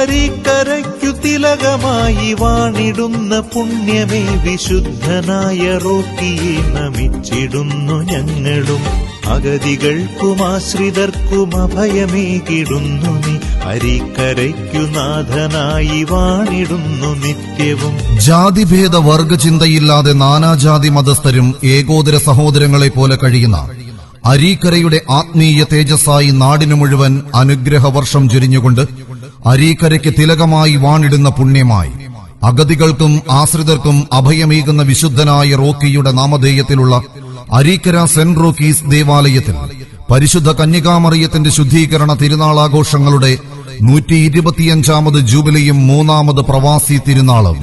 അരിക്കരയ്ക്കു തിലകമായി വാണിടുന്ന പുണ്യമേ വിശുദ്ധനായ റോക്കിയെ നമിച്ചിടുന്നു ഞങ്ങളും. അഗതികൾക്കും ആശ്രിതർക്കും അഭയമേകിടുന്നു നീ. അരിക്കരയ്ക്കു നാഥനായി വാണിടുന്നു നിത്യവും. ജാതിഭേദ വർഗചിന്തയില്ലാതെ നാനാജാതി മതസ്ഥരും ഏകോദര സഹോദരങ്ങളെ പോലെ കഴിയുന്ന അരീക്കരയുടെ ആത്മീയ തേജസ്സായി നാടിനു മുഴുവൻ അനുഗ്രഹവർഷം ചൊരിഞ്ഞുകൊണ്ട് അരീക്കരയ്ക്ക് തിലകമായി വാണിടുന്ന പുണ്യമായി. അഗതികൾക്കും ആശ്രിതർക്കും അഭയമേകുന്ന വിശുദ്ധനായ റോക്കിയുടെ നാമധേയത്തിലുള്ള അരീക്കര സെന്റ് റോക്കീസ് ദേവാലയത്തിൽ പരിശുദ്ധ കന്യകാമറിയത്തിന്റെ ശുദ്ധീകരണ തിരുനാളാഘോഷങ്ങളുടെ നൂറ്റി ഇരുപത്തിയഞ്ചാമത് ജൂബിലിയും മൂന്നാമത് പ്രവാസി തിരുനാളും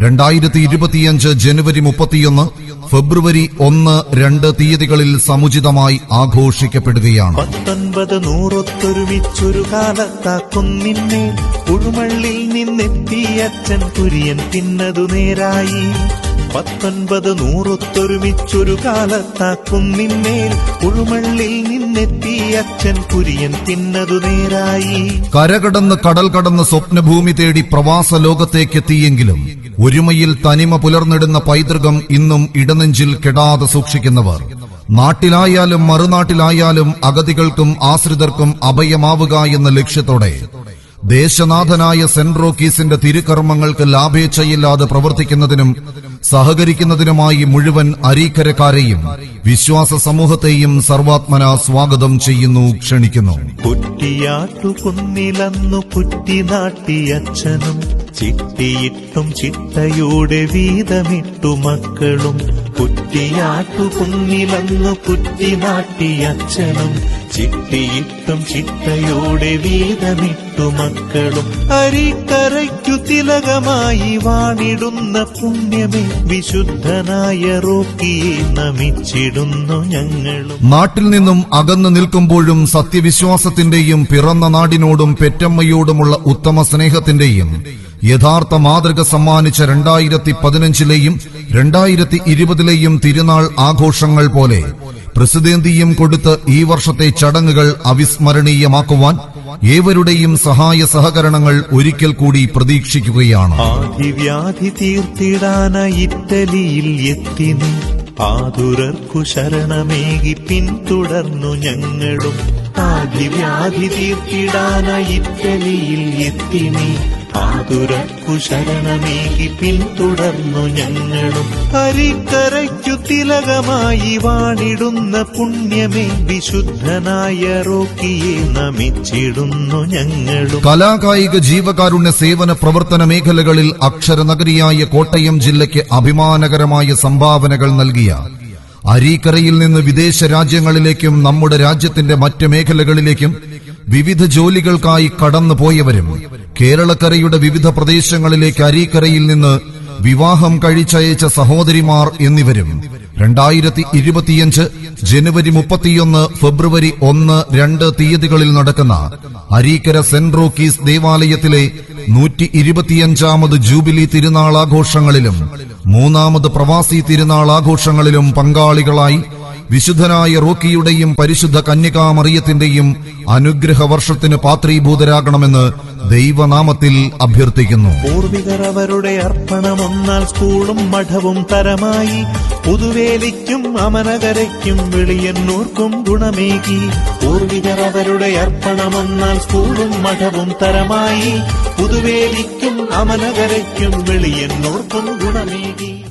രണ്ടായിരത്തി ഇരുപത്തിയഞ്ച് ജനുവരി മുപ്പത്തിയൊന്ന് ഫെബ്രുവരി ഒന്ന് രണ്ട് തീയതികളിൽ സമുചിതമായി ആഘോഷിക്കപ്പെടുകയാണ്. പത്തൊൻപത് നൂറൊത്തൊരുമിച്ചൊരു കാലത്താക്കുന്നിന്നെ ഉഴുമള്ളിൽ നിന്നെത്തിയ അച്ഛൻ കുര്യൻ പിന്നതു നേരായി. പത്തൊൻപത് നൂറൊത്തൊരുമിച്ചൊരു കാലത്താക്കുന്നിന്നേൽ ഉഴുമള്ളിൽ നിന്നെത്തിയ അച്ഛൻ കുര്യൻ പിന്നതു നേരായി. കരകടന്ന് കടൽ കടന്ന് സ്വപ്നഭൂമി തേടി പ്രവാസ ലോകത്തേക്കെത്തിയെങ്കിലും ഒരുമയിൽ തനിമ പുലർന്നിടുന്ന പൈതൃകം ഇന്നും ഇടനെഞ്ചിൽ കെടാതെ സൂക്ഷിക്കുന്നവർ. നാട്ടിലായാലും മറുനാട്ടിലായാലും അഗതികൾക്കും ആശ്രിതർക്കും അഭയമാവുക എന്ന ലക്ഷ്യത്തോടെ ദേശനാഥനായ സെൻട്രോക്കീസിന്റെ തിരുകർമ്മങ്ങൾക്ക് ലാഭേച്ഛയില്ലാതെ പ്രവർത്തിക്കുന്നതിനും സഹകരിക്കുന്നതിനുമായി മുഴുവൻ അരീക്കരക്കാരെയും വിശ്വാസ സമൂഹത്തെയും സർവാത്മന സ്വാഗതം ചെയ്യുന്നു ക്ഷണിക്കുന്നു. കുറ്റിയാട്ടു കുന്നിലന്നു കുറ്റി നാട്ടിയച്ഛനും ചിട്ടിയിട്ടും ചിട്ടയോടെ വീതമിട്ടു മക്കളും. കുറ്റിയാട്ടു കുന്നിലന്നു കുറ്റി നാട്ടിയച്ഛനും ചിട്ടിയിട്ടും ചിട്ടയോടെ വീതമിട്ടു മക്കളും. അരിക്കരയ്ക്കു തിലകമായി വാണിടുന്ന പുണ്യമേ വിശുദ്ധനായ റോക്കിയെ നമിച്ചിടുന്നു ഞങ്ങളും. നാട്ടിൽ നിന്നും അകന്നു നിൽക്കുമ്പോഴും സത്യവിശ്വാസത്തിന്റെയും പിറന്ന നാടിനോടും പെറ്റമ്മയോടുമുള്ള ഉത്തമ സ്നേഹത്തിന്റെയും യഥാർത്ഥ മാതൃക സമ്മാനിച്ച രണ്ടായിരത്തി പതിനഞ്ചിലെയും രണ്ടായിരത്തി ഇരുപതിലെയും തിരുനാൾ ആഘോഷങ്ങൾ പോലെ പ്രസിദ്ധേന്തിയും കൊടുത്ത് ഈ വർഷത്തെ ചടങ്ങുകൾ അവിസ്മരണീയമാക്കുവാൻ ഏവരുടെയും സഹായ സഹകരണങ്ങൾ ഒരിക്കൽ കൂടി പ്രതീക്ഷിക്കുകയാണ്. ഇറ്റലിയിൽ എത്തി ആതുരർക്കു ശരണമേകി പിന്തുടർന്നു ഞങ്ങളും. ആദിവ്യാധി തീർത്തിടാന ഇറ്റലിയിൽ എത്തി ആതുരർക്കു ശരണമേകി പിന്തുടർന്നു ഞങ്ങളും. ഹരിക്കരയ്ക്കു തിലകമായി വാണിടുന്ന പുണ്യമേ വിശുദ്ധനായ റോക്കിയെ നമിച്ചിടുന്നു ഞങ്ങളും. കലാകായിക ജീവകാരുണ്യ സേവന പ്രവർത്തന മേഖലകളിൽ അക്ഷരനഗരിയായ കോട്ടയം ജില്ലയ്ക്ക് അഭിമാനകരമായ സംഭാവനകൾ നൽകിയ അരീക്കരയിൽ നിന്ന് വിദേശ രാജ്യങ്ങളിലേക്കും നമ്മുടെ രാജ്യത്തിന്റെ മറ്റ് മേഖലകളിലേക്കും വിവിധ ജോലികൾക്കായി കടന്നുപോയവരും കേരളക്കരയുടെ വിവിധ പ്രദേശങ്ങളിലേക്ക് അരീക്കരയിൽ നിന്ന് വിവാഹം കഴിച്ചയച്ച സഹോദരിമാർ എന്നിവരും രണ്ടായിരത്തി ഇരുപത്തിയഞ്ച് ജനുവരി മുപ്പത്തിയൊന്ന് ഫെബ്രുവരി ഒന്ന് രണ്ട് തീയതികളിൽ നടക്കുന്ന അരീക്കര സെന്റ് റോക്കീസ് ദേവാലയത്തിലെ നൂറ്റി ഇരുപത്തിയഞ്ചാമത് ജൂബിലി തിരുനാളാഘോഷങ്ങളിലും മൂന്നാമത് പ്രവാസി തിരുനാളാഘോഷങ്ങളിലും പങ്കാളികളായി വിശുദ്ധനായ റോക്കിയുടെയും പരിശുദ്ധ കന്യകാമറിയത്തിന്റെയും അനുഗ്രഹ വർഷത്തിന് പാത്രീഭൂതരാകണമെന്ന് ദൈവനാമത്തിൽ അഭ്യർത്ഥിക്കുന്നു. പൂർവികർ അവരുടെ അർപ്പണമൊന്നാൽ സ്കൂളും മഠവും തരമായി പുതുവേലിക്കും അമനകരയ്ക്കും വിളിയന്നൂർക്കും ഗുണമേകി. പൂർവികർ അവരുടെ അർപ്പണമൊന്നാൽ സ്കൂളും മഠവും തരമായി പുതുവേലിക്കും അമനകരയ്ക്കും വിളിയന്നൂർക്കും ഗുണമേകി.